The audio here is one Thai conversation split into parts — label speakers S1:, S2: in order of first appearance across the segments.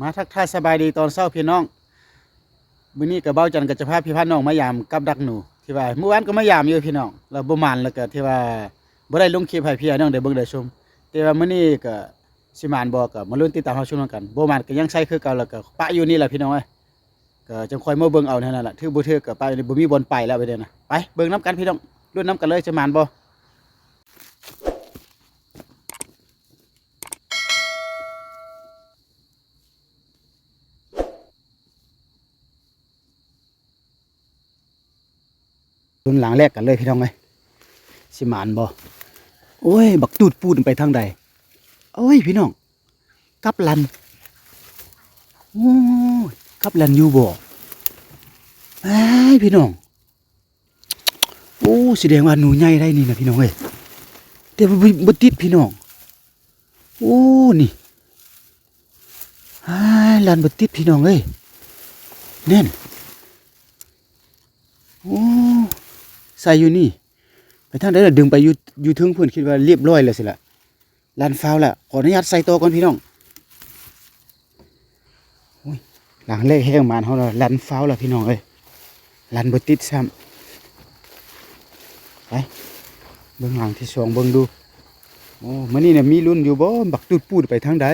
S1: มาทักทายสบายดีตอนเช้าพี่น้องมื้อนี้ก็เบ้าจันก็จะพาพี่พาน้องมายามกับดักหนูที่ว่าเมื่อวานก็มายามอยู่พี่น้องแล้วบ่มานแล้วก็ที่ว่าบ่ได้ลงคลิปให้พี่น้องได้เบิ่งได้ชมแต่ว่ามื้อนี้ก็สิมานบ่ก็มาลุ้นติดตามรับชมกันบ่มานก็ยังใช้คือเก่าแล้วก็ปะอยู่นี่แหละพี่น้องเอ้ยก็จังค่อยมาเบิ่งเอาเท่นั้นล่ะถือบ่ถือก็ไปบ่มีบอลไปแล้วไปเด้อนะไปเบิ่งนํกันพี่น้องลุ้นนํกันเลยสิมานบ่ รุ่นหลังแรกกันเลยพี่น้องเอ้ยสิมานบ่โอ้ย บักตูดปูนไปทางใดโอ้ยพี่น้องกับลันโอ้ยกับลันอยู่บ่ไอ้พี่น้องโอ้แสดงว่าหนูใหญ่ได้นี่นะพี่น้องเอ้ยแต่ว่าบ่ติดพี่น้องโอ้นี่ไอ้ลันบ่ติดพี่น้องเอ้ยแน่นโอ้ ส่อยู่นี่ ไปทางใดล่ะดึงไปอยู่อยู่ถึงพิ่นคิดว่าเรียบร้อยแล้วสิล่ะลานฟาวละขออนุญาตใส่ตัวก่อนพี่น้องหลังเลขแห้งมานเฮาละลานฟาวละพี่น้องเอ้ยลานบติดซ้ำไปเบิ่งหลังที่สองเบิ่งดูโอ้มื้อนี้น่ะมีรุ่นอยู่บ่บักตูดปูดไปทางใด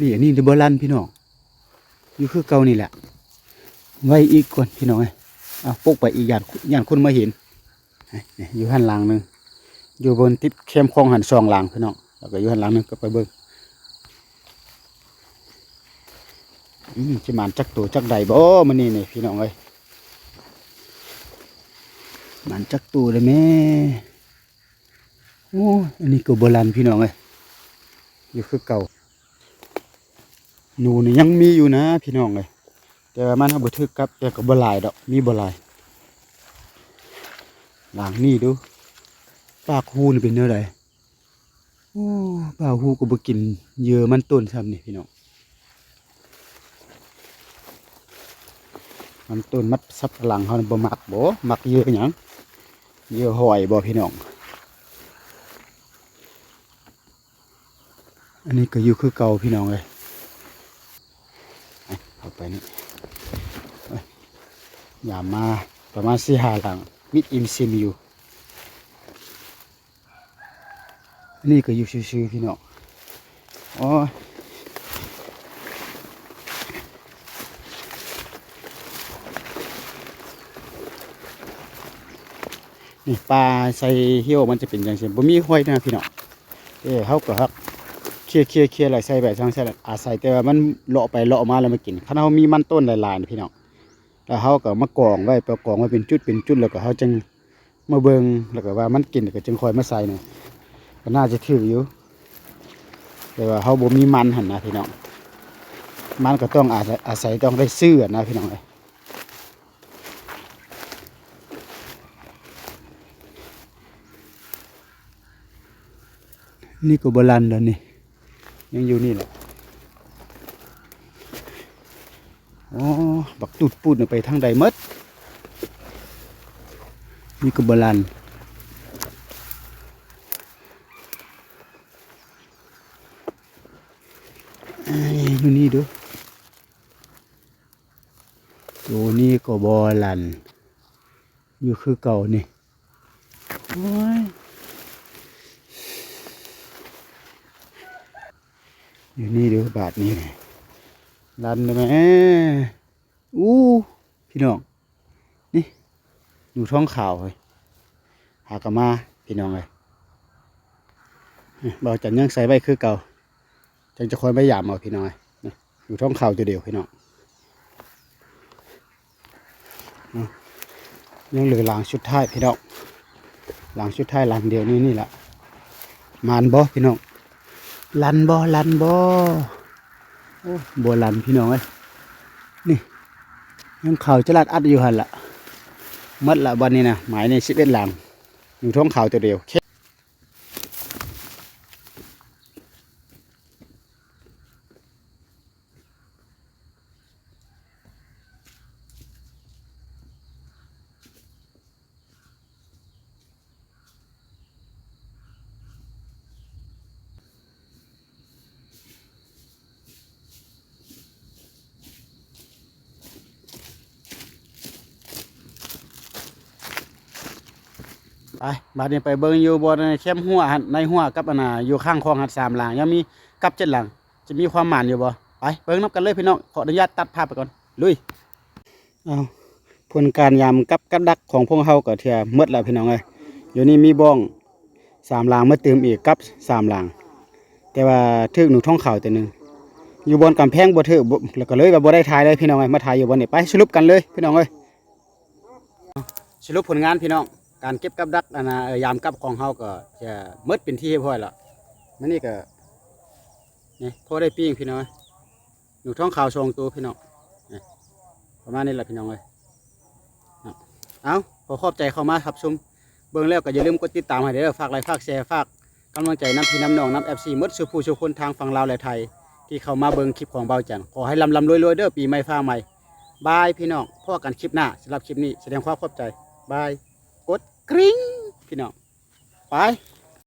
S1: นี่อันนี้จะบ่ลันพี่น้องอยู่คือเก่านี่แหละไว้อีกก่อนพี่น้องเอ้ย เอาปุ๊กไปอีกอย่างอย่างคุณมาเห็นอยู่หันหลังหนึ่งอยู่บนติดเข้มคลองหันซองหลังพี่น้องแล้วก็อยู่หันหลังหนึ่งก็ไปเบิ้งอืมจะมานจักตัวจักใดบ่มันนี่นี่พี่น้องเอ้ยมันจักตัวเลยแม่โอ้อันนี้ก็โบราณพี่น้องเอ้ยอยู่คือเก่าหนูนี่ยังมีอยู่นะพี่น้องเอ้ย แต่ว่ามันเอาบ่ทึกครับแต่ก็บ่ลายดอกมีบ่ลายหลังนี่ดูปากหูนี่เป็นเนื้อใดโอ้ปากหูก็บ่กินเยื่อมันต้นซ้ำนี่พี่น้องมันต้นมัดซับหลังเขาบ่มักบ่มักเยื่อหยังเยื่อหอยบ่พี่น้องอันนี้ก็อยู่คือเก่าพี่น้องเลย เข้าไปนี่ ย่ามาประมาณสี่ห้าหลังมิดอิมซิมอยู่ นี่ก็อยู่ซื่อๆพี่น้องโอ้ยนี่ปลาใส่เหี้ยวมันจะเป็นอย่างเช่นบ่มีห้อยนะพี่น้องเอ้เขาก็ครับเคลียร์เคลียร์เคลียร์อะไรใส่แบบช่างใส่อาศัยแต่ว่ามันเลาะไปเลาะมาแล้วมากินถ้าเรามีมันต้นหลายๆนะพี่น้อง แล้วเขาก็มากองไว้ไปกองไว้เป็นจุดเป็นจุดแล้วก็เขาจึงมาเบิงแล้วก็ว่ามันกินแล้วก็จึงคอยมาใส่เนี่ยก็น่าจะถืออยู่ แต่ว่าเขาบ่มีมันหันนะพี่น้องมันก็ต้องอาศัยอาศัยต้องได้ซื้อนะพี่น้องเอ้ยนี่ก็บราณแล้วนี่ยังอยู่นี่แหละอ๋อ บักตูดปูดไปทางใดหมดนี่ก็บลันเอ้ยอยู่นี่ดูตัวนี้ก็บลัน อยู่คือเก่านี่โอ้ยอยู่นี่ดูบาทนี้นี่ดันเลยไหม อู้พี่น้องนี่อยู่ท้องข่าวเลยหากมาพี่น้องเลยบอกจันยังใส่ใบคือเก่าจังจะคอยใบหยามเอาพี่น้อยอยู่ท้องข่าวตัวเดียวพี่น้องยังเหลือหลังชุดท้ายพี่น้องหลังชุดท้ายหลังเดียวนี่นี่แหละมานบ่พี่น้องลันบ่ลันบ่โอ้โบราณพี่น้องเอ้ย ยังเขาจะลัดอัดอยู่หันละมัดละวันนี้นะหมายในสิบเอ็ดหลังอยู่ท้องเขาตัวเดียว ไปบาดนี้ไปเบิ่งอยู่บ่ในแคมป์หัวหั่นในหัวกับอันน่ะอยู่ข้างคลองหัดสามหลังยังมีกับเจ็ดหลัง จะมีความหมานอยู่บ่ไปเบิ่งนํกันเลยพี่น้องขออนุญาตตัดภาพไปก่อนลุยเอาผลการยามกับกับดักของพวกเฮาก็เทื่อหมดแล้วพี่น้องเอ้ยอยู่นี่มีบ้องสามหลังมาเติมอีกกับสามหลัง แต่ว่าถึกหนูท้องขาวตัวหนึงอยู่บนกำแพงบ่ถึกบ่แล้วก็เลยว่าบ่ได้ถ่ายเลยพี่น้องเอ้ยมาถ่ายอยู่บนนี่ไปสรุปกันเลยพี่น้องเอ้ยสรุปผลงานพี่น้อง การเก็บกับดักอันนะยามกับของเฮาก็จะมดเป็นที่เรียบร้อยแล้วมันนี่ก็นี่พอได้ปิ้งพี่น้องอยหนูท้องขาวชงตัวพี่น้องประมาณนี้แหละพี่น้องเอ้ยเอาเอาขอขอบใจเข้ามาครับชมเบิ่งแล้วก็อย่าลืมกดติดตามให้เด้อฝากไลค์ฝากแชร์ฝากกำลังใจน้ำพี่น้ำน้องน้ำ FC หมดสู่ผู้สู่คนทางฝั่งลาวและไทย ที่เข้ามาเบิ่งคลิปของเบาจันขอให้ลำลำรวยๆเด้อปีใหม่ฟ้าใหม่บายพี่น้องพบกันคลิปหน้าสำหรับคลิปนี้แสดงความขอบใจบาย กริ๊งพี่น้องไป